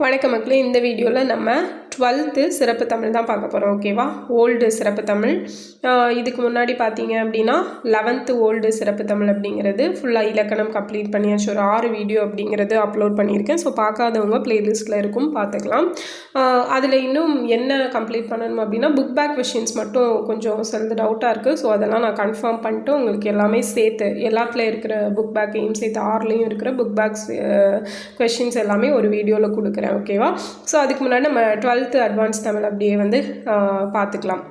வணக்கம் மக்களே இந்த வீடியோவில் நம்ம டுவெல்த்து சிறப்பு தமிழ் தான் பார்க்க போகிறோம் ஓகேவா? ஓல்டு சிறப்பு தமிழ். இதுக்கு முன்னாடி பார்த்தீங்க அப்படின்னா லெவன்த்து ஓல்டு சிறப்பு தமிழ் அப்படிங்கிறது ஃபுல்லாக இலக்கணம் கம்ப்ளீட் பண்ணியாச்சு. ஒரு ஆறு வீடியோ அப்படிங்கிறது அப்லோட் பண்ணியிருக்கேன். ஸோ பார்க்காதவங்க ப்ளேலிஸ்ட்டில் இருக்கும் பார்த்துக்கலாம். அதில் இன்னும் என்ன கம்ப்ளீட் பண்ணணும் அப்படின்னா புக் பேக் கொஷின்ஸ் மட்டும் கொஞ்சம் சிலது டவுட்டாக இருக்குது ஸோ அதெல்லாம் நான் கன்ஃபார்ம் பண்ணிட்டு உங்களுக்கு எல்லாமே சேர்த்து எல்லாத்துலேயும் இருக்கிற புக் பேக்கையும் சேர்த்து ஆறுலேயும் இருக்கிற புக் பேக்ஸ் கொஷின்ஸ் எல்லாமே ஒரு வீடியோவில் கொடுக்குறேன் ஓகேவா? ஸோ அதுக்கு முன்னாடி நம்ம டுவெல்த் டுவெல்த்து அட்வான்ஸ் தமிழ் அப்படியே வந்து பார்த்துக்கலாம்.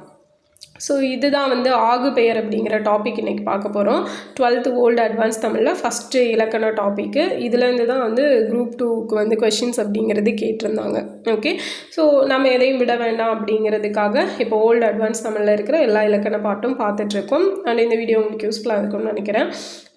ஸோ இதுதான் வந்து ஆகு பெயர் அப்படிங்கிற டாபிக் இன்றைக்கி பார்க்க போகிறோம் டுவெல்த்து ஓல்டு அட்வான்ஸ் தமிழில் ஃபஸ்ட்டு இலக்கண டாப்பிக்கு இதுலேருந்து தான் வந்து குரூப் டூக்கு வந்து கொஷின்ஸ் அப்படிங்கிறது கேட்டிருந்தாங்க. ஓகே ஸோ நம்ம எதையும் விட வேண்டாம் அப்படிங்கிறதுக்காக இப்போ ஓல்டு அட்வான்ஸ் தமிழில் இருக்கிற எல்லா இலக்கண பாட்டும் பார்த்துட்ருக்கோம் அண்ட் இந்த வீடியோ உங்களுக்கு யூஸ்ஃபுல்லாக இருக்கும்னு நினைக்கிறேன்.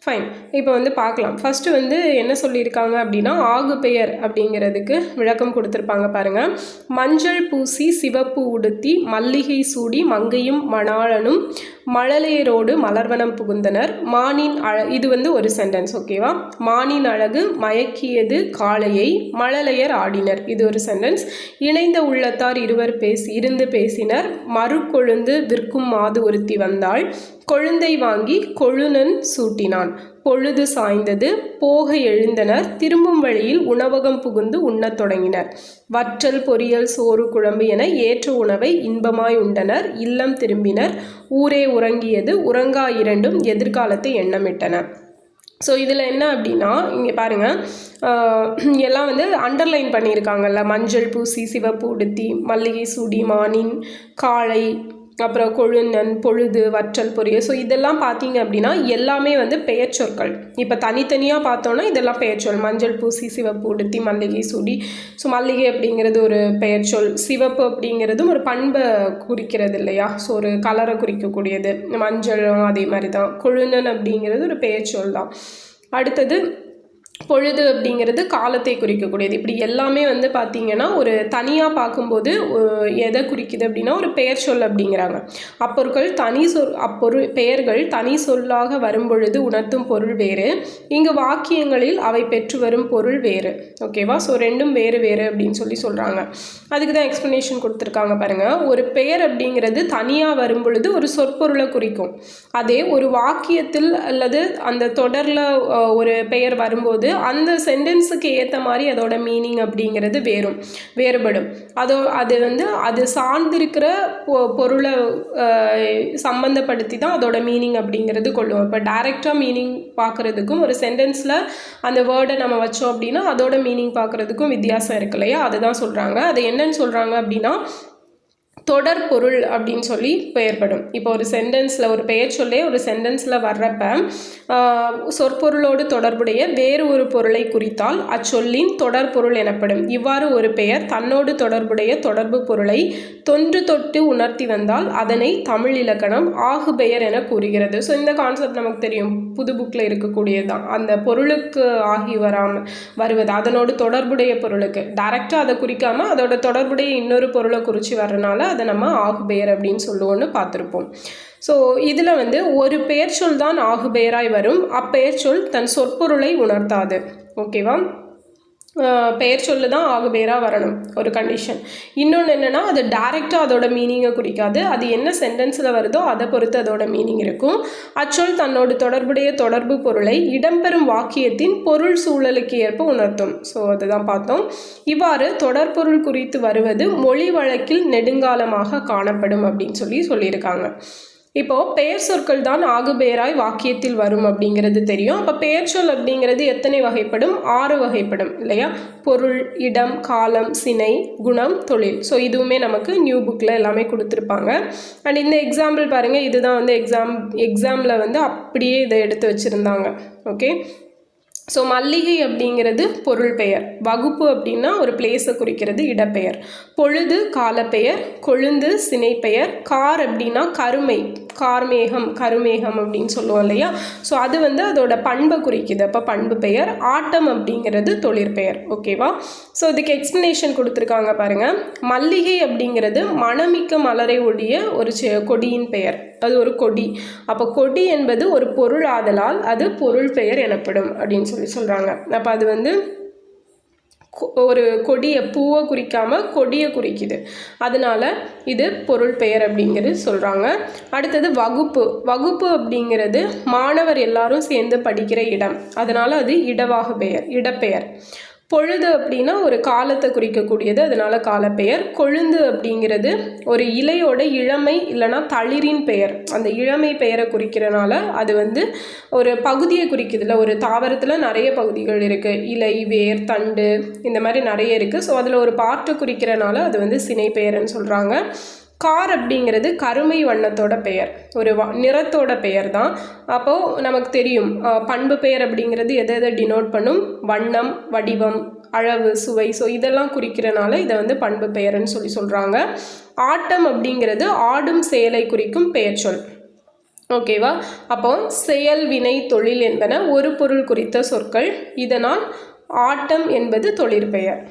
ஃபைன் இப்போ வந்து பார்க்கலாம் ஃபஸ்ட்டு வந்து என்ன சொல்லியிருக்காங்க அப்படின்னா ஆகு பெயர் அப்படிங்கிறதுக்கு விளக்கம் கொடுத்துருப்பாங்க பாருங்கள் மஞ்சள் பூசி சிவப்பு உடுத்தி மல்லிகை சூடி மங்கையும் மணாளனும் மழலையரோடு மலர்வனம் புகுந்தனர். மானின் அழ இது வந்து ஒரு சென்டென்ஸ் ஓகேவா மானின் அழகு மயக்கியது காளையை மழலையர் ஆடினர். இது ஒரு சென்டென்ஸ் இணைந்த உள்ளத்தார் இருவர் பேசி இருந்து பேசினர். மறு கொழுந்து விற்கும் மாது ஒருத்தி வந்தாள். கொழுந்தை வாங்கி கொழுநன் சூட்டினான். பொழுது சாய்ந்தது. போக எழுந்தனர். திரும்பும் வழியில் உணவகம் புகுந்து உண்ணத் தொடங்கினர். வற்றல் பொரியல் சோறு குழம்பு என ஏற்ற உணவை இன்பமாய் உண்டனர். இல்லம் திரும்பினர். ஊரே உறங்கியது உறங்கா இரண்டும் எதிர்காலத்தை எண்ணமிட்டன. ஸோ இதில் என்ன அப்படின்னா இங்கே பாருங்கள் எல்லாம் வந்து அண்டர்லைன் பண்ணியிருக்காங்கல்ல மஞ்சள் பூசி சிவப்பு உடுத்தி மல்லிகை சூடி மானின் காளை அப்புறம் கொழுநன் பொழுது வற்றல் பொரிய ஸோ இதெல்லாம் பார்த்தீங்க அப்படின்னா எல்லாமே வந்து பெயர்ச்சொற்கள் இப்போ தனித்தனியாக பார்த்தோன்னா இதெல்லாம் பெயர்ச்சொல் மஞ்சள் பூசி சிவப்பு உடுத்தி மல்லிகை சூடி. ஸோ மல்லிகை அப்படிங்கிறது ஒரு பெயர்ச்சொல் சிவப்பு அப்படிங்கிறதும் ஒரு பண்பை குறிக்கிறது இல்லையா? ஸோ ஒரு கலரை குறிக்கக்கூடியது. மஞ்சளும் அதே மாதிரி தான். கொழுநன் அப்படிங்கிறது ஒரு பெயர்ச்சொல் தான் அடுத்தது பொழுது அப்படிங்கிறது காலத்தை குறிக்கக்கூடியது. இப்படி எல்லாமே வந்து பார்த்திங்கன்னா ஒரு தனியாக பார்க்கும்போது எதை குறிக்குது அப்படின்னா ஒரு பெயர் சொல் அப்படிங்கிறாங்க. அப்பொருட்கள் தனி சொல் அப்பொருள் பெயர்கள் தனி சொல்லாக வரும்பொழுது உணர்த்தும் பொருள் வேறு. இங்கு வாக்கியங்களில் அவை பெற்று வரும் பொருள் வேறு. ஓகேவா ஸோ ரெண்டும் வேறு வேறு அப்படின்னு சொல்லி சொல்கிறாங்க அதுக்கு தான் எக்ஸ்ப்ளனேஷன் கொடுத்துருக்காங்க பாருங்கள் ஒரு பெயர் அப்படிங்கிறது தனியாக வரும் பொழுது ஒரு சொற்பொருளை குறிக்கும். அதே ஒரு வாக்கியத்தில் அல்லது அந்த தொடரில் ஒரு பெயர் வரும்போது அந்த சென்டென்ஸுக்கு ஏற்ற மாதிரி அதோட மீனிங் அப்படிங்கிறது வேறும் வேறுபடும். அதோ அது வந்து அது சார்ந்திருக்கிற பொ பொருளை சம்மந்தப்படுத்தி தான் அதோட மீனிங் அப்படிங்கிறது கொள்ளுவோம். இப்போ டைரெக்டாக மீனிங் பார்க்குறதுக்கும் ஒரு சென்டென்ஸில் அந்த வேர்டை நம்ம வச்சோம் அப்படின்னா அதோட மீனிங் பார்க்குறதுக்கும் வித்தியாசம் இருக்கு இல்லையா? அதை தான் சொல்கிறாங்க அது என்னன்னு சொல்கிறாங்க அப்படின்னா தொடர் பொருள் அப்படின்னு சொல்லி பெயர்படும். இப்போ ஒரு சென்டென்ஸில் ஒரு பெயர் சொல்லே ஒரு சென்டென்ஸில் வர்றப்ப சொற்பொருளோடு தொடர்புடைய வேறு ஒரு பொருளை குறித்தால் அச்சொல்லின் தொடர் பொருள் எனப்படும். இவ்வாறு ஒரு பெயர் தன்னோடு தொடர்புடைய தொடர்பு பொருளை தொன்று தொட்டு உணர்த்தி வந்தால் அதனை தமிழ் இலக்கணம் ஆகு பெயர் என கூறுகிறது. ஸோ இந்த கான்செப்ட் நமக்கு தெரியும். புது புக்கில் இருக்கக்கூடியது தான் அந்த பொருளுக்கு ஆகி வராமல் வருவது அதனோட தொடர்புடைய பொருளுக்கு. டைரெக்டாக அதை குறிக்காம அதோட தொடர்புடைய இன்னொரு பொருளை குறித்து வர்றனால அதை நம்ம ஆகுபெயர் அப்படின்னு சொல்லுவோன்னு பார்த்துருப்போம். ஸோ இதில் வந்து ஒரு பெயர் சொல் தான் ஆகுபெயராய் வரும். அப்பெயர் சொல் தன் சொற்பொருளை உணர்த்தாது. ஓகேவா பெயர் சொல்லு தான் ஆகு வரணும் ஒரு கண்டிஷன் இன்னொன்று என்னென்னா அது டைரெக்டாக அதோட மீனிங்கை குறிக்காது. அது என்ன சென்டென்ஸில் வருதோ அதை பொறுத்து அதோட மீனிங் இருக்கும். அச்சொல் தன்னோடு தொடர்புடைய தொடர்பு பொருளை இடம்பெறும் வாக்கியத்தின் பொருள் சூழலுக்கு ஏற்ப உணர்த்தும். ஸோ அதுதான் பார்த்தோம். இவ்வாறு தொடர்பொருள் குறித்து வருவது மொழி வழக்கில் நெடுங்காலமாக காணப்படும் அப்படின்னு சொல்லி சொல்லியிருக்காங்க. இப்போ பெயர் சொற்கள் தான் ஆகுபேராய் வாக்கியத்தில் வரும் அப்படிங்கிறது தெரியும். அப்போ பெயர் சொல் அப்படிங்கிறது எத்தனை வகைப்படும்? ஆறு வகைப்படும் இல்லையா? பொருள் இடம் காலம் சினை குணம் தொழில். ஸோ இதுவுமே நமக்கு நியூ புக்கில் எல்லாமே கொடுத்துருப்பாங்க. அண்ட் இந்த எக்ஸாம்பிள் பாருங்கள் இதுதான் வந்து எக்ஸாம் எக்ஸாமில் வந்து அப்படியே இதை எடுத்து வச்சுருந்தாங்க. ஓகே ஸோ மல்லிகை அப்படிங்கிறது பொருள் பெயர். வகுப்பு அப்படின்னா ஒரு பிளேஸை குறிக்கிறது இடப்பெயர். பொழுது காலப்பெயர். கொழுந்து சினைப்பெயர். கார் அப்படின்னா கருமை. கார்மேகம் கருமேகம் அப்படின்னு சொல்லுவோம் இல்லையா? ஸோ அது வந்து அதோட பண்பை குறிக்குது. அப்போ பண்பு பெயர் ஆட்டம் அப்படிங்கிறது தொழிற்பெயர் ஓகேவா ஸோ இதுக்கு எக்ஸ்ப்ளனேஷன் கொடுத்துருக்காங்க பாருங்கள் மல்லிகை அப்படிங்கிறது மணமிக்க மலரை ஒடிய ஒரு செ- கொடியின் பெயர். அது ஒரு கொடி. அப்போ கொடி என்பது ஒரு பொருள் ஆதலால் அது பொருள் பெயர் எனப்படும் அப்படின்னு சொல்லி சொல்கிறாங்க அப்போ அது வந்து ஒரு கொடியை பூவை குறிக்காமல் கொடியை குறிக்குது. அதனால் இது பொருள் பெயர் அப்படிங்கிறது சொல்கிறாங்க அடுத்தது வகுப்பு. வகுப்பு அப்படிங்கிறது மாணவர் எல்லாரும் சேர்ந்து படிக்கிற இடம். அதனால் அது இடவாக பெயர் இடப்பெயர். பொழுது அப்படின்னா ஒரு காலத்தை குறிக்கக்கூடியது அதனால காலப்பெயர். கொழுந்து அப்படிங்கிறது ஒரு இலையோட இளமை இல்லைன்னா தளிரின் பெயர். அந்த இளமை பெயரை குறிக்கிறனால அது வந்து ஒரு பகுதியை குறிக்குதுல ஒரு தாவரத்தில் நிறைய பகுதிகள் இருக்குது இலை வேர் தண்டு இந்த மாதிரி நிறைய இருக்குது ஸோ அதில் ஒரு பார்ட்டை குறிக்கிறனால அது வந்து சினை பெயர்னு சொல்கிறாங்க கார் அப்படிங்கிறது கருமை வண்ணத்தோட பெயர். ஒரு நிறத்தோட பெயர் தான் அப்போது நமக்கு தெரியும் பண்பு பெயர் அப்படிங்கிறது எதை எதை டினோட் பண்ணும்? வண்ணம் வடிவம் அளவு சுவை. ஸோ இதெல்லாம் குறிக்கிறனால இதை வந்து பண்பு பெயர்னு சொல்லி சொல்கிறாங்க ஆட்டம் அப்படிங்கிறது ஆடும் செயலை குறிக்கும் பெயர் சொல். ஓகேவா அப்போ செயல் வினை தொழில் என்பன ஒரு பொருள் குறித்த சொற்கள். இதனால் ஆட்டம் என்பது தொழிற்பெயர்.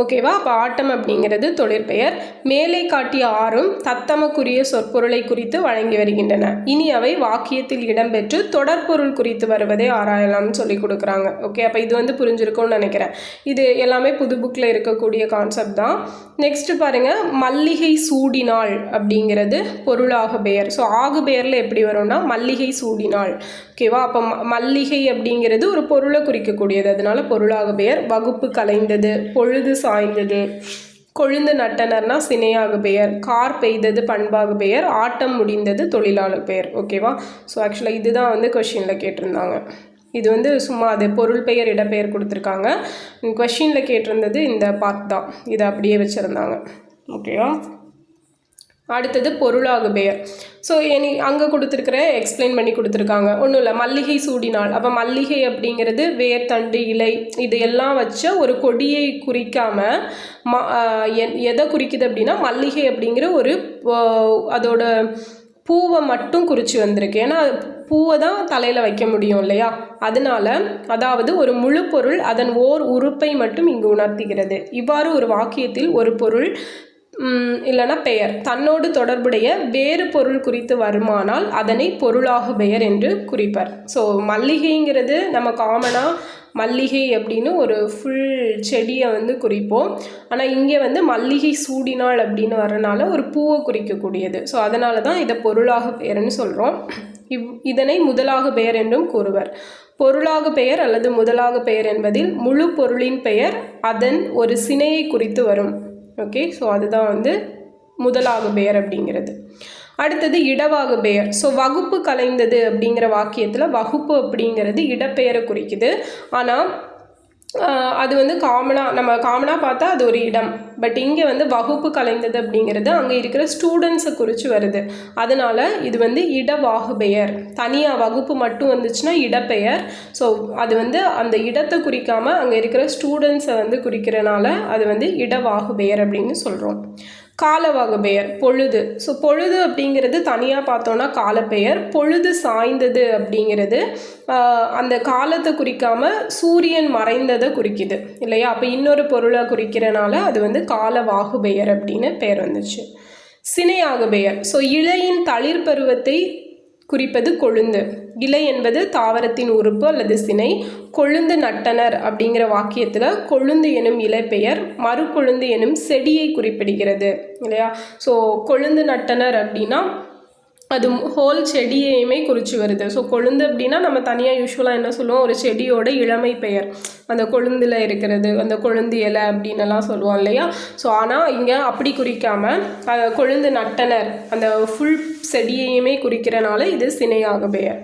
ஓகேவா? அப்போ ஆட்டம் அப்படிங்கிறது தொழிற்பெயர். மேலே காட்டிய ஆறும் தத்தமக்குரிய சொற்பொருளை குறித்து வழங்கி வருகின்றன. இனி அவை வாக்கியத்தில் இடம்பெற்று தொடர்பொருள் குறித்து வருவதை ஆராயலாம்னு சொல்லி கொடுக்குறாங்க. ஓகே அப்போ இது வந்து புரிஞ்சிருக்கும்னு நினைக்கிறேன். இது எல்லாமே புது புக்கில் இருக்கக்கூடிய கான்செப்ட் தான். நெக்ஸ்ட்டு பாருங்க மல்லிகை சூடினாள் அப்படிங்கிறது பொருளாக பெயர் ஸோ ஆகு பெயரில் எப்படி வரும்னா மல்லிகை சூடினாள். ஓகேவா? அப்போ ம- மல்லிகை அப்படிங்கிறது ஒரு பொருளை குறிக்கக்கூடியது. அதனால பொருளாக பெயர் வகுப்பு கலைந்தது பொழுது சாய்ந்தது. கொழுந்து நட்டனர்னா சினையாக பெயர் கார் பெய்தது பண்பாக பெயர் ஆட்டம் முடிந்தது தொழிலாளர் பெயர். ஓகேவா? ஸோ ஆக்சுவலாக இதுதான் வந்து கொஷினில் கேட்டிருந்தாங்க. இது வந்து சும்மா அது பொருள் பெயர் இடப்பெயர் கொடுத்துருக்காங்க. கொஷினில் கேட்டிருந்தது இந்த பார்ட் தான். இதை அப்படியே வச்சுருந்தாங்க. ஓகேவா? அடுத்தது பொருளாகு பெயர். ஸோ எனி அங்கே கொடுத்துருக்குற எக்ஸ்பிளைன் பண்ணி கொடுத்துருக்காங்க. ஒன்றும் இல்லை மல்லிகை சூடினால். அப்போ மல்லிகை அப்படிங்கிறது வேர் தண்டு இலை இது எல்லாம் வச்ச ஒரு கொடியை குறிக்காமல் ம எ- எதை குறிக்குது அப்படின்னா மல்லிகை அப்படிங்கிற ஒரு அதோட பூவை மட்டும் குறித்து வந்திருக்கு. ஏன்னா அது பூவை தான் தலையில் வைக்க முடியும் இல்லையா? அதனால அதாவது ஒரு முழு பொருள் அதன் ஓர் உறுப்பை மட்டும் இங்கு உணர்த்துகிறது. இவ்வாறு ஒரு வாக்கியத்தில் ஒரு பொருள் இல்லைனா இல்லைன்னா பெயர். தன்னோடு தொடர்புடைய வேறு பொருள் குறித்து வருமானால் அதனை பொருளாக பெயர் என்று குறிப்பர். ஸோ மல்லிகைங்கிறது நம்ம காமனாக மல்லிகை அப்படின்னு ஒரு ஃபுல் செடியை வந்து குறிப்போம். ஆனால் இங்கே வந்து மல்லிகை சூடினாள் அப்படின்னு வரனால ஒரு பூவை குறிக்கக்கூடியது. ஸோ அதனால தான் இதை பொருளாக பெயர்னு சொல்கிறோம் இவ் இதனை முதலாக பெயர் என்றும் கூறுவர். பொருளாக பெயர் அல்லது முதலாக பெயர் என்பதில் முழு பொருளின் பெயர் அதன் ஒரு சினையை குறித்து வரும். ஓகே ஸோ அதுதான் வந்து முதலாக பெயர் அப்படிங்கிறது. அடுத்தது இடவாகு பெயர். ஸோ வகுப்பு கலைந்தது அப்படிங்கிற வாக்கியத்தில் வகுப்பு அப்படிங்கிறது இடப்பெயரை குறிக்குது. ஆனால் அது வந்து காமனாக நம்ம காமனாக பார்த்தா அது ஒரு இடம். பட் இங்கே வந்து வகுப்பு கலைந்தது அப்படிங்கிறது அங்கே இருக்கிற ஸ்டூடெண்ட்ஸை குறித்து வருது. அதனால் இது வந்து இடவாகு பெயர் தனியாக வகுப்பு மட்டும் வந்துச்சுன்னா இடப்பெயர். ஸோ அது வந்து அந்த இடத்தை குறிக்காமல் அங்கே இருக்கிற ஸ்டூடெண்ட்ஸை வந்து குறிக்கிறனால அது வந்து இடவாகு பெயர் அப்படின்னு சொல்கிறோம் காலவாகுபெயர் பொழுது. ஸோ பொழுது அப்படிங்கிறது தனியாக பார்த்தோன்னா காலப்பெயர் பொழுது சாய்ந்தது அப்படிங்கிறது அந்த காலத்தை குறிக்காமல் சூரியன் மறைந்ததை குறிக்குது இல்லையா? அப்போ இன்னொரு பொருளை குறிக்கிறனால அது வந்து காலவாகு பெயர் அப்படின்னு பெயர் வந்துச்சு. சினையாகுபெயர். ஸோ இலையின் தளிர் பருவத்தை குறிப்பது கொழுந்து. இலை என்பது தாவரத்தின் உறுப்பு அல்லது சினை கொழுந்து நட்டனர் அப்படிங்கிற வாக்கியத்தில் கொழுந்து எனும் இலைப்பெயர் மறுகொழுந்து எனும் செடியை குறிப்பிடுகிறது இல்லையா? ஸோ கொழுந்து நட்டனர் அப்படின்னா அது ஹோல் செடியையுமே குறித்து வருது. ஸோ கொழுந்து அப்படின்னா நம்ம தனியாக யூஸ்வலாக என்ன சொல்லுவோம்? ஒரு செடியோட இளமை பெயர். அந்த கொழுந்தில் இருக்கிறது அந்த கொழுந்து இலை அப்படின்னுலாம் சொல்லுவோம் இல்லையா? ஸோ ஆனால் இங்கே அப்படி குறிக்காமல் கொழுந்து நட்டனர் அந்த ஃபுல் செடியையுமே குறிக்கிறனால இது சினையாக பெயர்.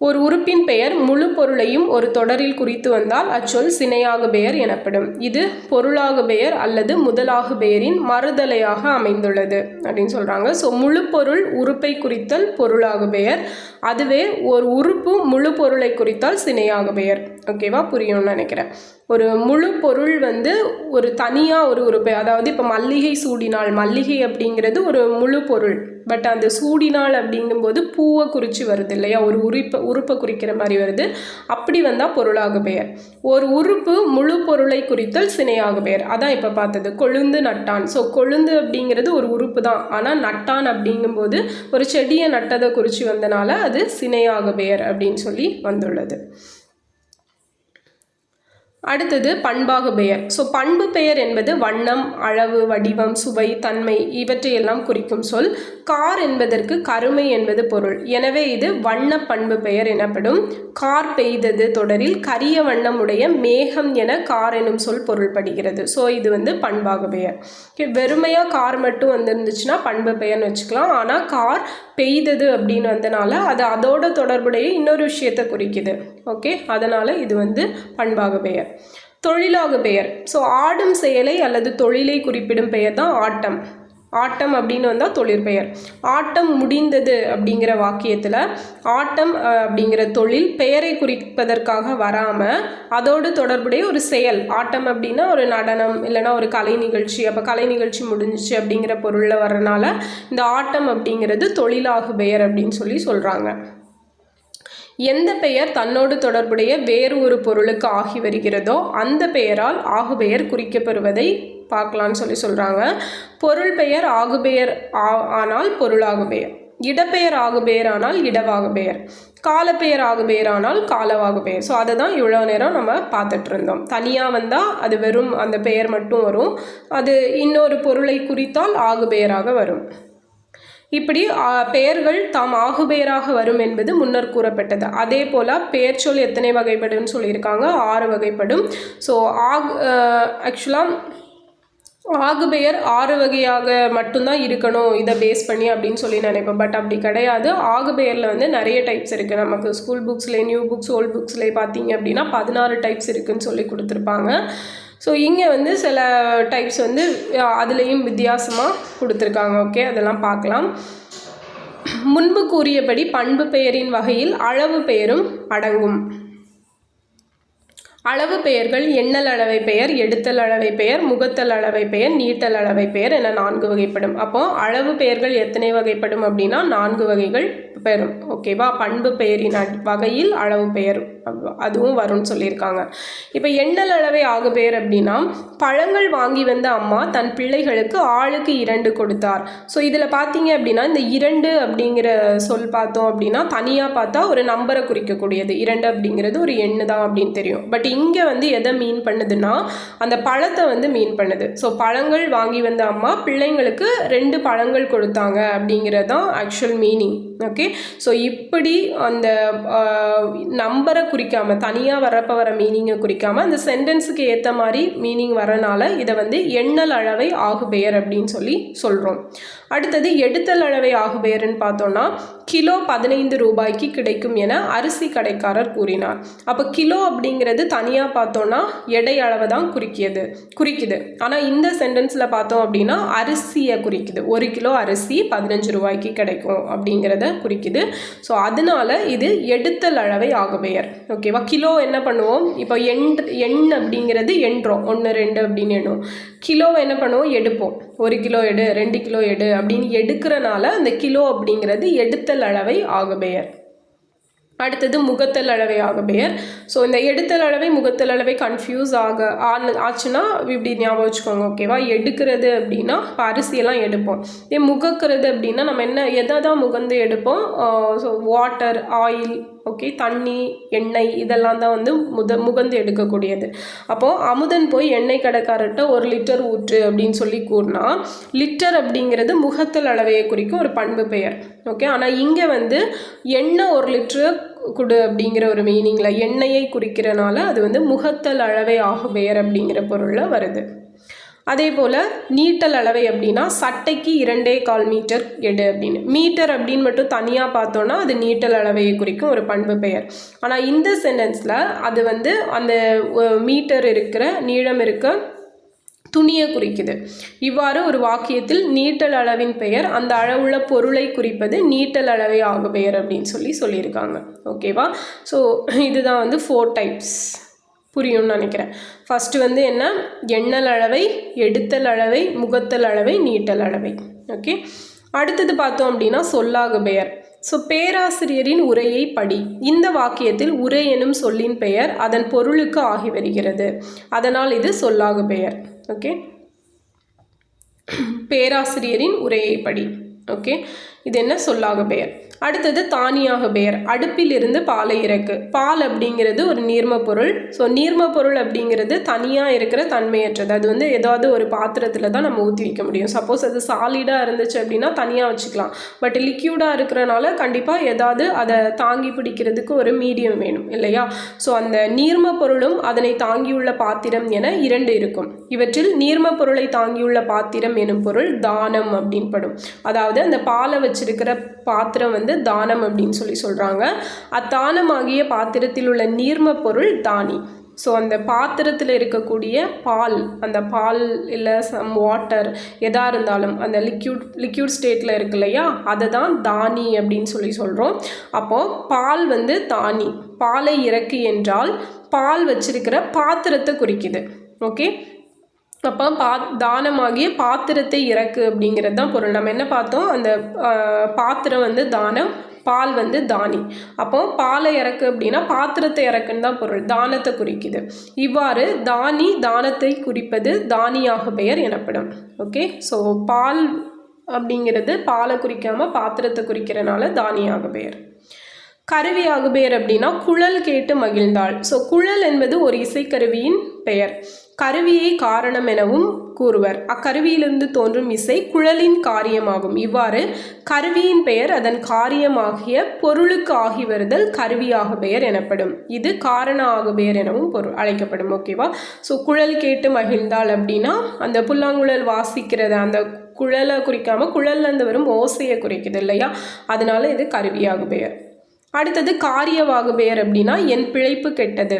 ஒரு உறுப்பின் பெயர் முழு பொருளையும் ஒரு தொடரில் குறித்து வந்தால் அச்சொல் சினையாக பெயர் எனப்படும். இது பொருளாக பெயர் அல்லது முதலாக பெயரின் மறுதலையாக அமைந்துள்ளது அப்படின்னு சொல்கிறாங்க ஸோ முழு பொருள் உறுப்பை குறித்தல் பொருளாக பெயர். அதுவே ஒரு உறுப்பு முழு பொருளை குறித்தால் சினையாக பெயர். ஓகேவா? புரியும்னு நினைக்கிறேன். ஒரு முழு பொருள் வந்து ஒரு தனியாக ஒரு உறுப்பு அதாவது இப்போ மல்லிகை சூடினால் மல்லிகை அப்படிங்கிறது ஒரு முழு பொருள். பட் அந்த சூடினால் அப்படிங்கும்போது பூவை குறித்து வருது இல்லையா? ஒரு உறுப்பை உறுப்பை குறிக்கிற மாதிரி வருது. அப்படி வந்தால் பொருளாக பெயர். ஒரு உறுப்பு முழு பொருளை குறித்தல் சினையாக பெயர். அதான் இப்போ பார்த்தது. கொழுந்து நட்டான். ஸோ கொழுந்து அப்படிங்கிறது ஒரு உறுப்பு தான். ஆனால் நட்டான் அப்படிங்கும்போது ஒரு செடியை நட்டதை குறித்து வந்தனால அது சினையாக பெயர் அப்படின்னு சொல்லி வந்துள்ளது. அடுத்தது பண்பாகு பெயர். ஸோ பண்பு பெயர் என்பது வண்ணம் அளவு வடிவம் சுவை தன்மை இவற்றையெல்லாம் குறிக்கும் சொல். கார் என்பதற்கு கருமை என்பது பொருள். எனவே இது வண்ண பண்பு பெயர் எனப்படும். கார் பெய்தது தொடரில் கரிய வண்ணம் உடைய மேகம் என கார் எனும் சொல் பொருள்படுகிறது. ஸோ இது வந்து பண்பாகு பெயர். வெறுமையாக கார் மட்டும் வந்துருந்துச்சுன்னா பண்பு பெயர்னு வச்சுக்கலாம். ஆனால் கார் பெய்தது அப்படின்னு வந்தனால அது அதோட தொடர்புடைய இன்னொரு விஷயத்தை குறிக்குது. ஓகே அதனால் இது வந்து பண்பாகு பெயர். தொழிலாகு பெயர். ஸோ ஆடும் செயலை அல்லது தொழிலை குறிப்பிடும் பெயர் தான் ஆட்டம். ஆட்டம் அப்படின்னு வந்தால் தொழிற்பெயர் ஆட்டம் முடிந்தது அப்படிங்கிற வாக்கியத்தில் ஆட்டம் அப்படிங்கிற தொழில் பெயரை குறிப்பதற்காக வராமல் அதோடு தொடர்புடைய ஒரு செயல். ஆட்டம் அப்படின்னா ஒரு நடனம் இல்லைன்னா ஒரு கலை நிகழ்ச்சி. அப்போ கலை நிகழ்ச்சி முடிஞ்சிச்சு அப்படிங்கிற பொருளில் வரனால இந்த ஆட்டம் அப்படிங்கிறது தொழிலாகு பெயர் அப்படின்னு சொல்லி சொல்கிறாங்க எந்த பெயர் தன்னோடு தொடர்புடைய வேறு ஒரு பொருளுக்கு ஆகி வருகிறதோ அந்த பெயரால் ஆகுபெயர் குறிக்கப்படுவதை பார்க்கலான்னு சொல்லி சொல்கிறாங்க பொருள் பெயர் ஆகுபெயர் ஆ- ஆனால் பொருளாகுபெயர் இடப்பெயர் ஆகுபெயர் ஆனால் இடவாகுபெயர். காலப்பெயர் ஆகுபெயர் ஆனால் காலவாகுபெயர். ஸோ அதை தான் இவ்வளோ நேரம் நம்ம பார்த்துட்டு இருந்தோம். தனியாக வந்தால் அது வெறும் அந்த பெயர் மட்டும் வரும். அது இன்னொரு பொருளை குறித்தால் ஆகுபெயராக வரும். இப்படி பெயர்கள் தாம் ஆகுபெயராக வரும் என்பது முன்னர் கூறப்பட்டது. அதே போல் சொல் எத்தனை வகைப்படும்னு சொல்லியிருக்காங்க. ஆறு வகைப்படும். ஸோ ஆக் ஆக்சுவலாக ஆகுபெயர் ஆறு வகையாக மட்டும்தான் இருக்கணும். இதை பேஸ் பண்ணி அப்படின்னு சொல்லி நினைப்போம். பட் அப்படி கிடையாது. ஆகுபெயரில் வந்து நிறைய டைப்ஸ் இருக்குது நமக்கு ஸ்கூல் புக்ஸ்லேயே நியூ புக்ஸ் ஓல்ட் புக்ஸ்லேயே பார்த்தீங்க அப்படின்னா பதினாறு டைப்ஸ் இருக்குதுன்னு சொல்லி கொடுத்துருப்பாங்க. ஸோ இங்கே வந்து சில டைப்ஸ் வந்து அதுலேயும் வித்தியாசமாக கொடுத்துருக்காங்க. ஓகே அதெல்லாம் பார்க்கலாம். முன்பு கூறியபடி பண்பு பெயரின் வகையில் அளவு பெயரும் அடங்கும். அளவு பெயர்கள் எண்ணல் அளவை பெயர் எடுத்தல் அளவை பெயர் முகத்தல் அளவை பெயர் நீட்டல் அளவை பெயர் என நான்கு வகைப்படும். அப்போ அளவு பெயர்கள் எத்தனை வகைப்படும் அப்படின்னா நான்கு வகைகள் பெறும். ஓகேவா பண்பு பெயரின் அட்- வகையில் அளவு பெயர் அதுவும் வரும்னு சொல்லியிருக்காங்க. இப்போ எண்ணல் அளவை ஆகு பேர் அப்படின்னா பழங்கள் வாங்கி வந்த அம்மா தன் பிள்ளைகளுக்கு ஆளுக்கு இரண்டு கொடுத்தார். ஸோ இதில் பார்த்தீங்க அப்படின்னா இந்த இரண்டு அப்படிங்கிற சொல் பார்த்தோம் அப்படின்னா தனியாக பார்த்தா ஒரு நம்பரை குறிக்கக்கூடியது. இரண்டு அப்படிங்கிறது ஒரு எண்ணு தான் அப்படின்னு தெரியும். பட் இங்கே வந்து எதை மீன் பண்ணுதுன்னா அந்த பழத்தை வந்து மீன் பண்ணுது. ஸோ பழங்கள் வாங்கி வந்த அம்மா பிள்ளைங்களுக்கு ரெண்டு பழங்கள் கொடுத்தாங்க அப்படிங்கிறது தான் ஆக்சுவல் மீனிங் ஓகே ஸோ இப்படி அந்த நம்பரை குறிக்காமல் தனியாக வரப்போ வர மீனிங்கை குறிக்காமல் அந்த சென்டென்ஸுக்கு ஏற்ற மாதிரி மீனிங் வரனால இதை வந்து எண்ணல் அளவை ஆகுபெயர் அப்படின்னு சொல்லி சொல்கிறோம் அடுத்தது எடுத்தல் அளவை ஆகுபெயர்னு பார்த்தோன்னா கிலோ பதினைந்து ரூபாய்க்கு கிடைக்கும் என அரிசி கடைக்காரர் கூறினார். அப்போ கிலோ அப்படிங்கிறது தனியாக பார்த்தோன்னா எடை அளவை தான் குறிக்கியது குறிக்குது. ஆனால் இந்த சென்டென்ஸில் பார்த்தோம் அப்படின்னா அரிசியை குறிக்குது. ஒரு கிலோ அரிசி பதினஞ்சு ரூபாய்க்கு கிடைக்கும் அப்படிங்கிறத குறிக்குது. ஸோ அதனால இது எடுத்தல் அளவை ஆகுபெயர். ஓகேவா கிலோ என்ன பண்ணுவோம்? இப்போ எண் எண் அப்படிங்கிறது எண்றோம். ஒன்று ரெண்டு அப்படின்னு எண்ணும். கிலோவை என்ன பண்ணுவோம்? எடுப்போம். ஒரு கிலோ எடு ரெண்டு கிலோ எடு அப்படின்னு எடுக்கிறனால அந்த கிலோ அப்படிங்கிறது எடுத்தல் அளவை ஆகபெயர். அடுத்தது முகத்தல் அளவை ஆகுபெயர். ஸோ இந்த எடுத்தல் அளவை முகத்தல் அளவை கன்ஃபியூஸ் ஆக ஆச்சுன்னா இப்படி ஞாபகம் வச்சுக்கோங்க ஓகேவா எடுக்கிறது அப்படின்னா இப்போ அரிசியெல்லாம் எடுப்போம். இதே முகக்கிறது அப்படின்னா நம்ம என்ன எதை தான் முகந்து எடுப்போம்? ஸோ வாட்டர் ஆயில் ஓகே தண்ணி எண்ணெய் இதெல்லாம் தான் வந்து முத முகந்து எடுக்கக்கூடியது. அப்போது அமுதன் போய் எண்ணெய் கடைக்காரர்கிட்ட ஒரு லிட்டர் ஊற்று அப்படின்னு சொல்லி கூறினா லிட்டர் அப்படிங்கிறது முகத்தல் அளவையை குறிக்கும் ஒரு பண்பு பெயர். ஓகே ஆனால் இங்கே வந்து எண்ணெய் ஒரு லிட்டரு குடு அப்படிங்கிற ஒரு மீனிங்கில் எண்ணெயை குறிக்கிறனால அது வந்து முகத்தல் அளவை ஆகுபெயர் அப்படிங்கிற பொருளில் வருது. அதே போல் நீட்டல் அளவை அப்படின்னா சட்டைக்கு இரண்டே கால் மீட்டர் எடு அப்படின்னு. மீட்டர் அப்படின்னு மட்டும் தனியாக பார்த்தோன்னா அது நீட்டல் அளவையை குறிக்கும் ஒரு பண்பு பெயர். ஆனால் இந்த சென்டென்ஸில் அது வந்து அந்த மீட்டர் இருக்கிற நீளம் இருக்க துணியை குறிக்குது. இவ்வாறு ஒரு வாக்கியத்தில் நீட்டல் அளவின் பெயர் அந்த அளவுள்ள பொருளை குறிப்பது நீட்டல் அளவை ஆக பெயர் அப்படின்னு சொல்லி சொல்லியிருக்காங்க. ஓகேவா? ஸோ இதுதான் வந்து ஃபோர் டைப்ஸ் புரியும்னு நினைக்கிறேன். ஃபஸ்ட்டு வந்து என்ன? எண்ணல் அளவை எடுத்தல் அளவை முகத்தல் அளவை நீட்டல் அளவை. ஓகே அடுத்தது பார்த்தோம் அப்படின்னா சொல்லாகு பெயர். ஸோ பேராசிரியரின் உரையை படி. இந்த வாக்கியத்தில் உரை எனும் சொல்லின் பெயர் அதன் பொருளுக்கு ஆகி வருகிறது. அதனால் இது சொல்லாகு பெயர். ஓகே பேராசிரியரின் உரையை படி. ஓகே இது என்ன? சொல்லாக பெயர். அடுத்தது தானியாக பெயர். அடுப்பில் இருந்து பாலை இறக்கு. பால் அப்படிங்கிறது ஒரு நீர்ம பொருள் ஸோ நீர்ம பொருள் அப்படிங்கிறது தனியாக இருக்கிற தன்மையற்றது. அது வந்து ஏதாவது ஒரு பாத்திரத்தில் தான் நம்ம ஊற்றி வைக்க முடியும். சப்போஸ் அது சாலிடாக இருந்துச்சு அப்படின்னா தனியாக வச்சுக்கலாம். பட் லிக்யூடாக இருக்கிறனால கண்டிப்பாக ஏதாவது அதை தாங்கி பிடிக்கிறதுக்கு ஒரு மீடியம் வேணும் இல்லையா? ஸோ அந்த நீர்ம பொருளும் அதனை தாங்கியுள்ள பாத்திரம் என இரண்டு இருக்கும். இவற்றில் நீர்ம பொருளை தாங்கியுள்ள பாத்திரம் எனும் பொருள் தானம் அப்படின்படும். அதாவது அந்த பாலை வச்சிருக்கிற பாத்திரம் வந்து தானம் அப்படின்னு சொல்லி சொல்கிறாங்க அத்தானமாகிய பாத்திரத்தில் உள்ள நீர்ம பொருள் தானி. ஸோ அந்த பாத்திரத்தில் இருக்கக்கூடிய பால் அந்த பால் இல்லை சம் வாட்டர் எதாக இருந்தாலும் அந்த லிக்யூட் லிக்யூட் ஸ்டேட்டில் இருக்கு இல்லையா? அதை தான் தானி அப்படின்னு சொல்லி சொல்கிறோம் அப்போது பால் வந்து தானி. பாலை இறக்கு என்றால் பால் வச்சிருக்கிற பாத்திரத்தை குறிக்குது. ஓகே அப்போ பா தானமாகிய பாத்திரத்தை இறக்கு அப்படிங்கிறது தான் பொருள். நம்ம என்ன பார்த்தோம்? அந்த பாத்திரம் வந்து தானம் பால் வந்து தானி. அப்போ பாலை இறக்கு அப்படின்னா பாத்திரத்தை இறக்குன்னு தான் பொருள். தானத்தை குறிக்குது. இவ்வாறு தானி தானத்தை குறிப்பது தானியாக பெயர் எனப்படும். ஓகே? ஸோ பால் அப்படிங்கிறது பாலை குறிக்காமல் பாத்திரத்தை குறிக்கிறனால தானியாக பெயர். கருவியாக பெயர் அப்படின்னா குழல் கேட்டு மகிழ்ந்தாள். ஸோ குழல் என்பது ஒரு இசைக்கருவியின் பெயர். கருவியை காரணம் எனவும் கூறுவர். அக்கருவியிலிருந்து தோன்றும் இசை குழலின் காரியமாகும். இவ்வாறு கருவியின் பெயர் அதன் காரியமாகிய பொருளுக்கு ஆகி வருதல் கருவியாக பெயர் எனப்படும். இது காரண ஆகுபெயர் எனவும் பொருள் அழைக்கப்படும். ஓகேவா ஸோ குழல் கேட்டு மகிழ்ந்தாள் அப்படின்னா அந்த புல்லாங்குழல் வாசிக்கிறது அந்த குழலை குறிக்காமல் குழல்ல இருந்து வரும் ஓசையை குறிக்குது இல்லையா? அதனால இது கருவியாகு பெயர். அடுத்தது காரியவாகு பெயர் அப்படின்னா என் பிழைப்பு கெட்டது.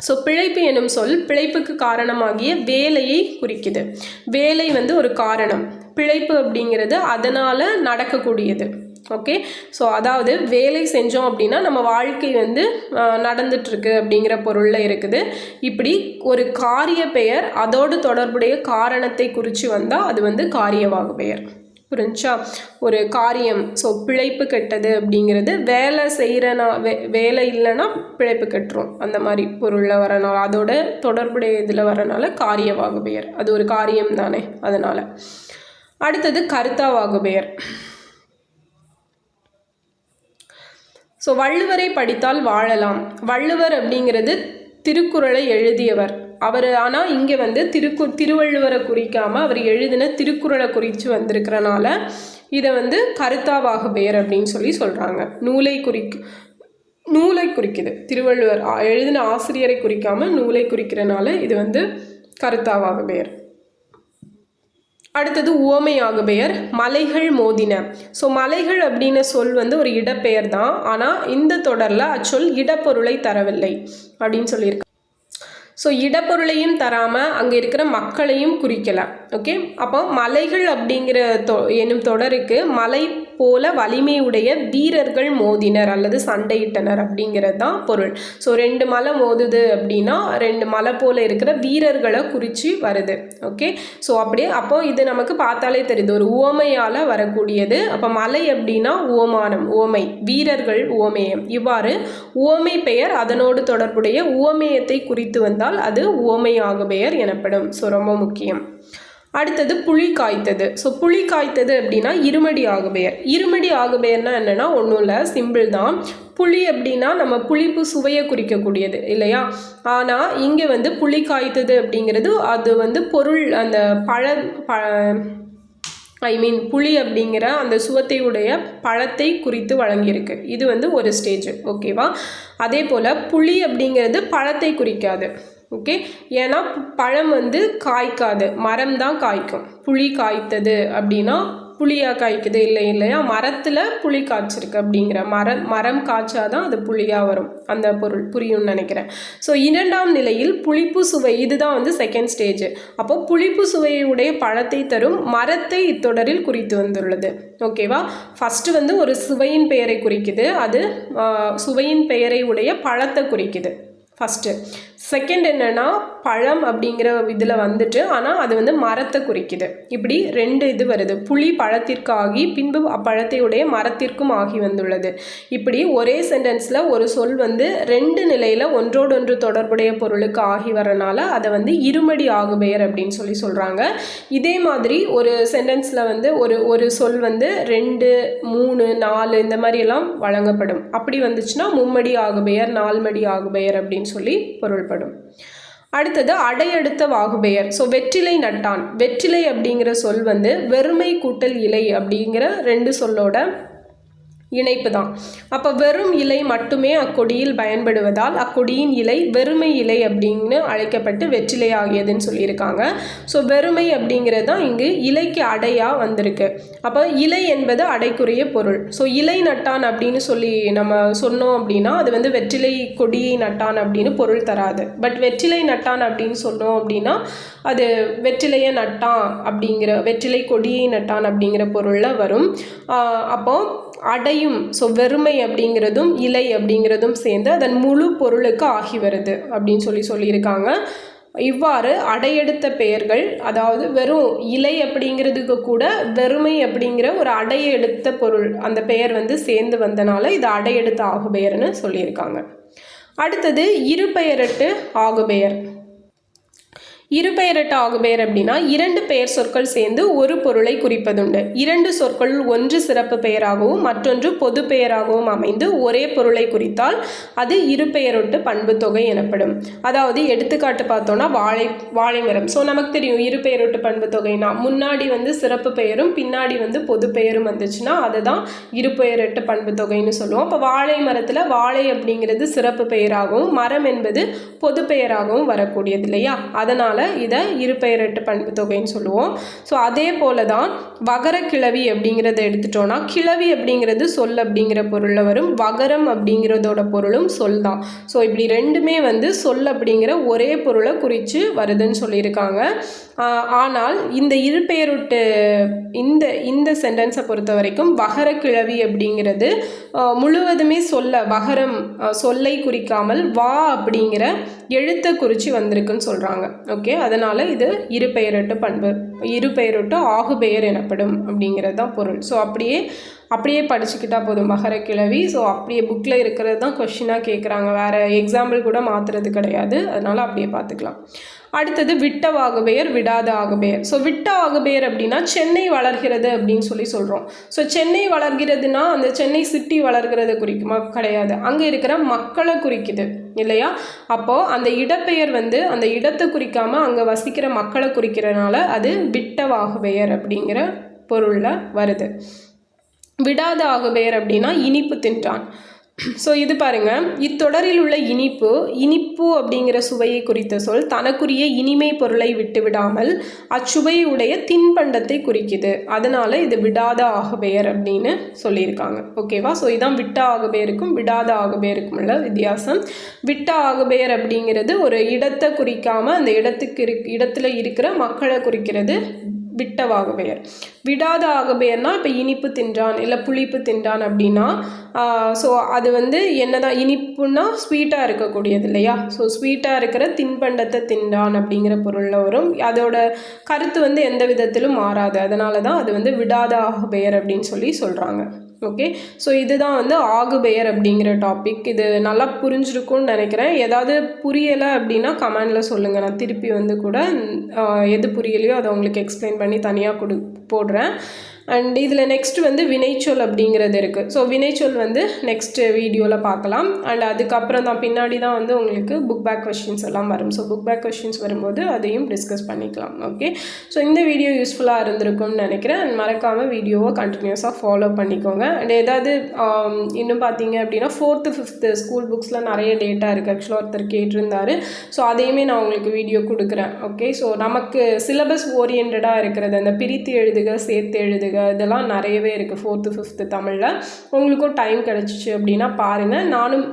ஸோ பிழைப்பு எனும் சொல் பிழைப்புக்கு காரணமாகிய வேலையை குறிக்குது. வேலை வந்து ஒரு காரணம். பிழைப்பு அப்படிங்கிறது அதனால் நடக்கக்கூடியது. ஓகே ஸோ அதாவது வேலை செஞ்சோம் அப்படின்னா நம்ம வாழ்க்கை வந்து நடந்துட்டுருக்கு அப்படிங்கிற பொருளில் இருக்குது. இப்படி ஒரு காரிய பெயர் அதோடு தொடர்புடைய காரணத்தை குறித்து வந்தால் அது வந்து காரியவாக பெயர். புரிஞ்சா ஒரு காரியம். ஸோ பிழைப்பு கெட்டது அப்படிங்கிறது வேலை செய்கிறனா வே வேலை இல்லைன்னா பிழைப்பு கட்டுறோம் அந்த மாதிரி பொருளில் வரனால அதோட தொடர்புடைய இதில் வரனால காரியவாக பெயர் அது ஒரு காரியம் தானே அதனால். அடுத்தது கருத்தாவாக பெயர் ஸோ வள்ளுவரை படித்தால் வாழலாம். வள்ளுவர் அப்படிங்கிறது திருக்குறளை எழுதியவர். அவர் ஆனால் இங்கே வந்து திருக்கு திருவள்ளுவரை குறிக்காமல் அவர் எழுதின திருக்குறளை குறித்து வந்திருக்கிறனால இதை வந்து கருத்தாவாக பெயர் அப்படின்னு சொல்லி சொல்கிறாங்க நூலை குறிக்கு நூலை குறிக்குது. திருவள்ளுவர் எழுதின ஆசிரியரை குறிக்காமல் நூலை குறிக்கிறனால இது வந்து கருத்தாவாக பெயர் அடுத்தது உவமையாக பெயர் மலைகள் மோதின. ஸோ மலைகள் அப்படின்னு சொல் வந்து ஒரு இடப்பெயர் தான் ஆனால் இந்த தொடரில் அச்சொல் இடப்பொருளை தரவில்லை அப்படின்னு சொல்லியிருக்காங்க. ஸோ இடப்பொருளையும் தராமல் அங்கே இருக்கிற மக்களையும் குறிக்கலாம் ஓகே அப்போ மலைகள் அப்படிங்கிற தொ எனும் தொடருக்கு மலை போல வலிமையுடைய வீரர்கள் மோதினர் அல்லது சண்டையிட்டனர் அப்படிங்கிறது தான் பொருள். ஸோ ரெண்டு மலை மோதுது அப்படின்னா ரெண்டு மலை போல இருக்கிற வீரர்களை குறித்து வருது. ஓகே ஸோ அப்படியே அப்போ இது நமக்கு பார்த்தாலே தெரியுது. ஒரு உவமையால் வரக்கூடியது. அப்போ மலை அப்படின்னா உவமானம் உவமை வீரர்கள் உவமேயம். இவ்வாறு உவமை பெயர் அதனோடு தொடர்புடைய உவமேயத்தை குறித்து வந்தால் அது உவமையாக பெயர் எனப்படும். ஸோ ரொம்ப முக்கியம். அடுத்தது புளி காய்த்தது. ஸோ புளி காய்த்தது அப்படின்னா இருமடி ஆகுபெயர். இருமடி ஆகுபெயர்னா என்னென்னா ஒன்றும் இல்லை சிம்பிள் தான். புளி அப்படின்னா நம்ம புளிப்பு சுவையை குறிக்கக்கூடியது இல்லையா? ஆனால் இங்கே வந்து புளி காய்த்தது அப்படிங்கிறது அது வந்து பொருள் அந்த பழ ப ஐ மீன் புளி அப்படிங்கிற அந்த சுவத்தை உடைய பழத்தை குறித்து வழங்கியிருக்கு. இது வந்து ஒரு ஸ்டேஜ் ஓகேவா அதே போல் புளி அப்படிங்கிறது பழத்தை குறிக்காது. ஓகே ஏன்னா பழம் வந்து காய்க்காது. மரம் தான் காய்க்கும். புளி காய்த்தது அப்படின்னா புளியாக காய்க்குது இல்லை இல்லையா? மரத்தில் புளி காய்ச்சிருக்கு அப்படிங்கிற மரம் மரம் காய்ச்சாதான் அது புளியாக வரும். அந்த பொருள் புரியும்னு நினைக்கிறேன். ஸோ இரண்டாம் நிலையில் புளிப்பு சுவை இதுதான் வந்து செகண்ட் ஸ்டேஜ் அப்போ புளிப்பு சுவையுடைய பழத்தை தரும் மரத்தை இத்தொடரில் குறித்து வந்துள்ளது. ஓகேவா ஃபஸ்ட்டு வந்து ஒரு சுவையின் பெயரை குறிக்குது. அது சுவையின் பெயரை உடைய பழத்தை குறிக்குது. ஃபஸ்ட்டு செகண்ட் என்னென்னா பழம் அப்படிங்கிற இதில் வந்துட்டு ஆனால் அது வந்து மரத்தை குறிக்குது. இப்படி ரெண்டு இது வருது. புளி பழத்திற்கு ஆகி பின்பு அப்பழத்தையுடைய மரத்திற்கும் ஆகி வந்துள்ளது. இப்படி ஒரே சென்டென்ஸில் ஒரு சொல் வந்து ரெண்டு நிலையில் ஒன்றோடொன்று தொடர்புடைய பொருளுக்கு ஆகி வரனால அதை வந்து இருமடி ஆகுபெயர் அப்படின்னு சொல்லி சொல்கிறாங்க இதே மாதிரி ஒரு சென்டென்ஸில் வந்து ஒரு ஒரு சொல் வந்து ரெண்டு மூணு நாலு இந்த மாதிரியெல்லாம் வழங்கப்படும். அப்படி வந்துச்சுன்னா மும்மடி ஆகுபெயர் நால்மடி ஆகுபெயர் அப்படின்னு சொல்லி பொருள்படும். அடுத்தது அடையெடுத்த வாகுபெயர். ஸோ வெற்றிலை நட்டான். வெற்றிலை அப்படிங்கிற சொல் வந்து வெறுமை கூட்டல் இலை அப்படிங்கிற ரெண்டு சொல்லோட இணைப்பு தான் அப்போ வெறும் இலை மட்டுமே அக்கொடியில் பயன்படுவதால் அக்கொடியின் இலை வெறுமை இலை அப்படின்னு அழைக்கப்பட்டு வெற்றிலை ஆகியதுன்னு சொல்லியிருக்காங்க. ஸோ வெறுமை அப்படிங்கிறது தான் இங்கு இலைக்கு அடையாக வந்திருக்கு. அப்போ இலை என்பது அடைக்குரிய பொருள். ஸோ இலை நட்டான் அப்படின்னு சொல்லி நம்ம சொன்னோம் அப்படின்னா அது வந்து வெற்றிலை கொடியை நட்டான் அப்படின்னு பொருள் தராது. பட் வெற்றிலை நட்டான் அப்படின்னு சொன்னோம் அப்படின்னா அது வெற்றிலையை நட்டான் அப்படிங்கிற வெற்றிலை கொடியை நட்டான் அப்படிங்கிற பொருளில் வரும். அப்போது அடையும். ஸோ வெறுமை அப்படிங்கிறதும் இலை அப்படிங்கிறதும் சேர்ந்து அதன் முழு பொருளுக்கு ஆகி வருது அப்படின்னு சொல்லி சொல்லியிருக்காங்க. இவ்வாறு அடையெடுத்த பெயர்கள் அதாவது வெறும் இலை அப்படிங்கிறதுக்கு கூட வெறுமை அப்படிங்கிற ஒரு அடையெடுத்த பொருள் அந்த பெயர் வந்து சேர்ந்து வந்தனால இது அடையெடுத்த ஆகுபெயர்னு சொல்லியிருக்காங்க. அடுத்தது இருபெயரட்டு ஆகுபெயர். இருபெயரட்ட ஆகுபெயர் அப்படின்னா இரண்டு பெயர் சொற்கள் சேர்ந்து ஒரு பொருளை குறிப்பதுண்டு. இரண்டு சொற்கள் ஒன்று சிறப்பு பெயராகவும் மற்றொன்று பொது பெயராகவும் அமைந்து ஒரே பொருளை குறித்தால் அது இருபெயரொட்டு பண்பு தொகை எனப்படும். அதாவது எடுத்துக்காட்டு பார்த்தோன்னா வாழை வாழை மரம். ஸோ நமக்கு தெரியும் இருபெயரொட்டு பண்பு தொகைனா முன்னாடி வந்து சிறப்பு பெயரும் பின்னாடி வந்து பொது பெயரும் வந்துச்சுன்னா அதுதான் இருபெயரொட்டு பண்பு தொகைன்னு சொல்லுவோம். அப்போ வாழை மரத்தில் வாழை அப்படிங்கிறது சிறப்பு பெயராகவும் மரம் என்பது பொது பெயராகவும் வரக்கூடியது இல்லையா? அதனால் இதை இருபெயரெட்டு பண்பு தொகைன்னு சொல்லுவோம். ஸோ அதே போல தான் வகர கிளவி அப்படிங்கிறத எடுத்துட்டோன்னா கிளவி அப்படிங்கிறது சொல் அப்படிங்கிற பொருளில் வரும். வகரம் அப்படிங்கிறதோட பொருளும் சொல் தான். ஸோ இப்படி ரெண்டுமே வந்து சொல் அப்படிங்கிற ஒரே பொருளை குறித்து வருதுன்னு சொல்லியிருக்காங்க. ஆனால் இந்த இருபெயருட்டு இந்த இந்த சென்டென்ஸை பொறுத்த வரைக்கும் வகர கிழவி அப்படிங்கிறது முழுவதுமே சொல்ல வகரம் சொல்லை குறிக்காமல் வா அப்படிங்கிற எழுத்தை குறிச்சி வந்திருக்குன்னு சொல்கிறாங்க ஓகே? அதனால் இது இருபெயரட்டு பண்பு. இருபெயரட்டு ஆகுபெயர் எனப்படும் அப்படிங்கிறது தான் பொருள். ஸோ அப்படியே அப்படியே படிச்சுக்கிட்டா போதும். மகர கிழவி. ஸோ அப்படியே புக்கில் இருக்கிறது தான் கொஷினாக கேட்குறாங்க வேறு எக்ஸாம்பிள் கூட மாற்றுறது கிடையாது. அதனால் அப்படியே பார்த்துக்கலாம் அடுத்தது விட்ட ஆகுபெயர் விடாத ஆகுபெயர். ஸோ விட்ட ஆகுபெயர் அப்படின்னா சென்னை வளர்கிறது அப்படின்னு சொல்லி சொல்கிறோம் ஸோ சென்னை வளர்கிறதுனா அந்த சென்னை சிட்டி வளர்கிறது குறிக்குமா? கிடையாது. அங்கே இருக்கிற மக்களை குறிக்குது. இல்லையா? அப்போது அந்த இடப்பெயர் வந்து அந்த இடத்தை குறிக்காமல் அங்கே வசிக்கிற மக்களை குறிக்கிறனால அது விட்டவாகுபெயர் அப்படிங்கிற பொருளில் வருது. விடாத ஆகுபெயர் அப்படின்னா இனிப்பு தின்றான். ஸோ இது பாருங்கள் இத்தொடரில் உள்ள இனிப்பு இனிப்பு அப்படிங்கிற சுவையை குறித்த சொல் தனக்குரிய இனிமை பொருளை விட்டு விடாமல் அச்சுவையுடைய தின்பண்டத்தை குறிக்குது. அதனால் இது விடாத ஆகபெயர் அப்படின்னு சொல்லியிருக்காங்க. ஓகேவா ஸோ இதான் விட்ட ஆகபெயருக்கும் விடாத ஆகபெயருக்கும் உள்ள வித்தியாசம். விட்ட ஆகபெயர் அப்படிங்கிறது ஒரு இடத்தை குறிக்காமல் அந்த இடத்துக்கு இரு இடத்துல இருக்கிற மக்களை குறிக்கிறது விட்டவாக பெயர் விடாத ஆகபெயர்னா இப்போ இனிப்பு தின்றான் இல்லை புளிப்பு தின்றான் அப்படின்னா ஸோ அது வந்து என்னதான் இனிப்புன்னா ஸ்வீட்டாக இருக்கக்கூடியது இல்லையா? ஸோ ஸ்வீட்டாக இருக்கிற தின்பண்டத்தை தின்றான் அப்படிங்கிற பொருளில் வரும். அதோட கருத்து வந்து எந்த விதத்திலும் மாறாது. அதனால தான் அது வந்து விடாத ஆகபெயர் அப்படின்னு சொல்லி சொல்கிறாங்க ஓகே ஸோ இதுதான் வந்து ஆகுபெயர் அப்படிங்கிற டாபிக் இது நல்லா புரிஞ்சிருக்கும்னு நினைக்கிறேன். ஏதாவது புரியலை அப்படின்னா கமெண்டில் சொல்லுங்கள் நான் திருப்பி வந்து கூட எது புரியலையோ அதை உங்களுக்கு எக்ஸ்பிளைன் பண்ணி தனியாக கொடு போடுறேன். அண்ட் இதில் நெக்ஸ்ட் வந்து வினைச்சொல் அப்படிங்கிறது இருக்குது ஸோ வினைச்சொல் வந்து நெக்ஸ்ட் வீடியோவில் பார்க்கலாம். அண்ட் அதுக்கப்புறம் தான் பின்னாடி தான் வந்து உங்களுக்கு புக் பேக் கொஷின்ஸ் எல்லாம் வரும். ஸோ புக் பேக் கொஷின்ஸ் வரும்போது அதையும் டிஸ்கஸ் பண்ணிக்கலாம். ஓகே ஸோ இந்த வீடியோ யூஸ்ஃபுல்லாக இருந்திருக்கும்னு நினைக்கிறேன். அண்ட் மறக்காமல் வீடியோவை கண்டினியூஸாக ஃபாலோ பண்ணிக்கோங்க. அண்ட் ஏதாவது um, இன்னும் பார்த்தீங்க அப்படின்னா ஃபோர்த்து ஃபிஃப்த்து ஸ்கூல் புக்ஸில் நிறைய டேட்டா இருக்குது ஆக்சுவலாக ஒருத்தர் கேட்டிருந்தாரு. ஸோ அதையுமே நான் உங்களுக்கு வீடியோ கொடுக்குறேன். ஓகே ஸோ நமக்கு சிலபஸ் ஓரியன்டாக இருக்கிறது. அந்த பிரித்து எழுதுக சேர்த்து எழுதுக இதெல்லாம் நிறையவே இருக்குது ஃபோர்த்து ஃபிஃப்த்து தமிழில். உங்களுக்கும் டைம் கிடச்சிச்சு அப்படின்னா பாருங்கள் நானும்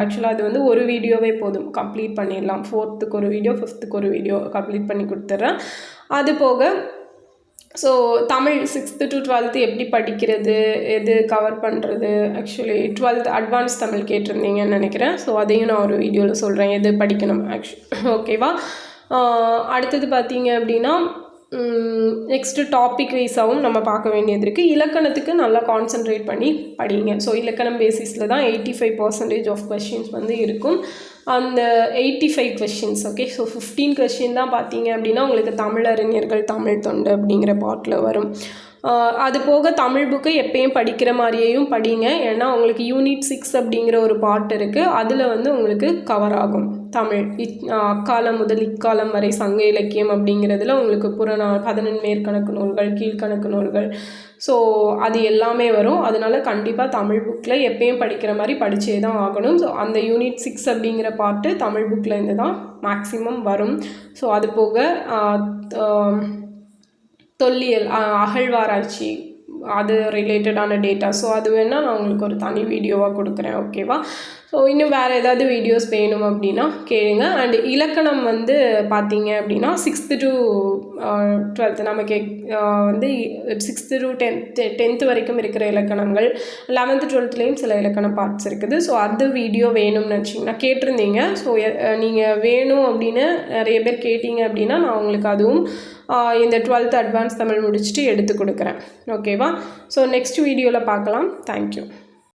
ஆக்சுவலாக அது வந்து ஒரு வீடியோவே போதும். கம்ப்ளீட் பண்ணிடலாம். ஃபோர்த்துக்கு ஒரு வீடியோ ஃபிஃப்த்துக்கு ஒரு வீடியோ கம்ப்ளீட் பண்ணி கொடுத்துட்றேன் அது போக so Tamil sixth to twelfth எப்படி படிக்கிறது? எது கவர் பண்ணுறது ஆக்சுவலி டுவெல்த் அட்வான்ஸ் தமிழ் கேட்டிருந்தீங்கன்னு நினைக்கிறேன். ஸோ அதையும் நான் ஒரு வீடியோவில் சொல்கிறேன் எது படிக்கணும் ஆக்சுவலி ஓகேவா அடுத்தது பார்த்தீங்க அப்படின்னா நெக்ஸ்ட்டு டாபிக் வைஸாகவும் நம்ம பார்க்க வேண்டியது இருக்குது இலக்கணத்துக்கு நல்லா கான்சென்ட்ரேட் பண்ணி படிங்க. ஸோ இலக்கணம் பேசிஸில் தான் eighty five percentage of questions வந்து இருக்கும். அந்த eighty five questions okay so fifteen question தான் பார்த்தீங்க அப்படின்னா உங்களுக்கு தமிழறிஞர்கள் தமிழ் தொண்டு அப்படிங்கிற பாட்டில் வரும். அது போக தமிழ் புக்கு எப்பயும் படிக்கிற மாதிரியேயும் படிங்க. ஏன்னா உங்களுக்கு யூனிட் சிக்ஸ் அப்படிங்கிற ஒரு பாட்டு இருக்குது அதில் வந்து உங்களுக்கு கவர் ஆகும். தமிழ் இத் அக்காலம் முதல் இக்காலம் வரை சங்க இலக்கியம் அப்படிங்கிறதுல உங்களுக்கு புறநா பதினெண் மேற்கணக்கு நூல்கள் கீழ்கணக்கு நூல்கள். ஸோ அது எல்லாமே வரும். அதனால் கண்டிப்பாக தமிழ் புக்கில் எப்பயும் படிக்கிற மாதிரி படித்தே தான் ஆகணும். ஸோ அந்த யூனிட் சிக்ஸ் அப்படிங்கிற பாட்டு தமிழ் புக்கில் இருந்து தான் மேக்ஸிமம் வரும். ஸோ அது போக தொல்லியல் அகழ்வாராய்ச்சி அது ரிலேட்டடான டேட்டா ஸோ அது வேணால் நான் உங்களுக்கு ஒரு தனி வீடியோவாக கொடுக்குறேன். ஓகேவா ஸோ இன்னும் வேறு ஏதாவது வீடியோஸ் வேணும் அப்படின்னா கேளுங்க. அண்டு இலக்கணம் வந்து பார்த்தீங்க அப்படின்னா சிக்ஸ்த்து டு டுவெல்த்து நமக்கு வந்து சிக்ஸ்த்து டு டென்த்து டென்த்து வரைக்கும் இருக்கிற இலக்கணங்கள் லெவன்த்து டுவெல்த்துலேயும் சில இலக்கண பார்ட்ஸ் இருக்குது. ஸோ அது வீடியோ வேணும்னு வச்சிங்கன்னா கேட்டிருந்தீங்க. ஸோ நீங்கள் வேணும் அப்படின்னு நிறைய பேர் கேட்டீங்க அப்படின்னா நான் உங்களுக்கு அதுவும் இந்த டுவெல்த் அட்வான்ஸ் தமிழ் முடிச்சுட்டு எடுத்து கொடுக்குறேன். ஓகேவா ஸோ நெக்ஸ்ட் வீடியோவில் பார்க்கலாம். தேங்க்யூ